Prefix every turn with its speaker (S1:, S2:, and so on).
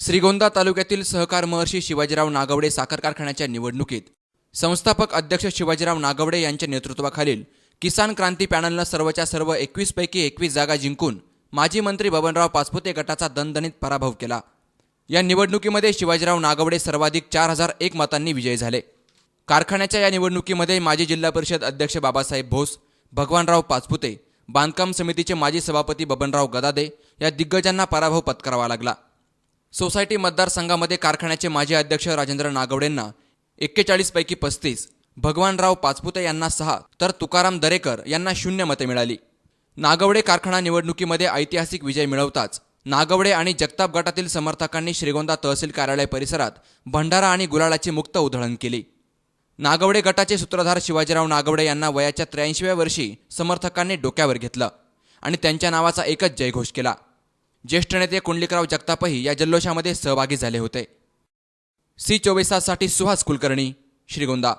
S1: श्रीगोंदा तालुक्यातील सहकार महर्षी शिवाजीराव नागवडे साखर कारखान्याच्या निवडणुकीत संस्थापक अध्यक्ष शिवाजीराव नागवडे यांच्या नेतृत्वाखालील किसान क्रांती पॅनलनं सर्वच्या सर्व एकवीसपैकी एकवीस जागा जिंकून माजी मंत्री बबनराव पाचपुते गटाचा दणदणीत पराभव केला. या निवडणुकीमध्ये शिवाजीराव नागवडे सर्वाधिक चार हजार एक मतांनी विजयी झाले. कारखान्याच्या या निवडणुकीमध्ये माजी जिल्हा परिषद अध्यक्ष बाबासाहेब भोस भगवानराव पाचपुते बांधकाम समितीचे माजी सभापती बबनराव गदादे या दिग्गजांना पराभव पत्करावा लागला. सोसायटी मतदारसंघामध्ये कारखान्याचे माजी अध्यक्ष राजेंद्र नागवडेंना एक्केचाळीस पैकी पस्तीस भगवानराव पाचपुते यांना सहा तर तुकाराम दरेकर यांना शून्य मते मिळाली. नागवडे कारखाना निवडणुकीमध्ये ऐतिहासिक विजय मिळवताच नागवडे आणि जगताप गटातील समर्थकांनी श्रीगोंदा तहसील कार्यालय परिसरात भंडारा आणि गुलाळाची मुक्त उधळण केली. नागवडे गटाचे सूत्रधार शिवाजीराव नागवडे यांना वयाच्या त्र्याऐंशीव्या वर्षी समर्थकांनी डोक्यावर घेतलं आणि त्यांच्या नावाचा एकच जयघोष केला. ज्येष्ठ नेते कुंडलिकराव जगतापही या जल्लोषामध्ये सहभागी झाले होते. सी चोवीस ताससाठी सुहास कुलकर्णी श्रीगोंदा.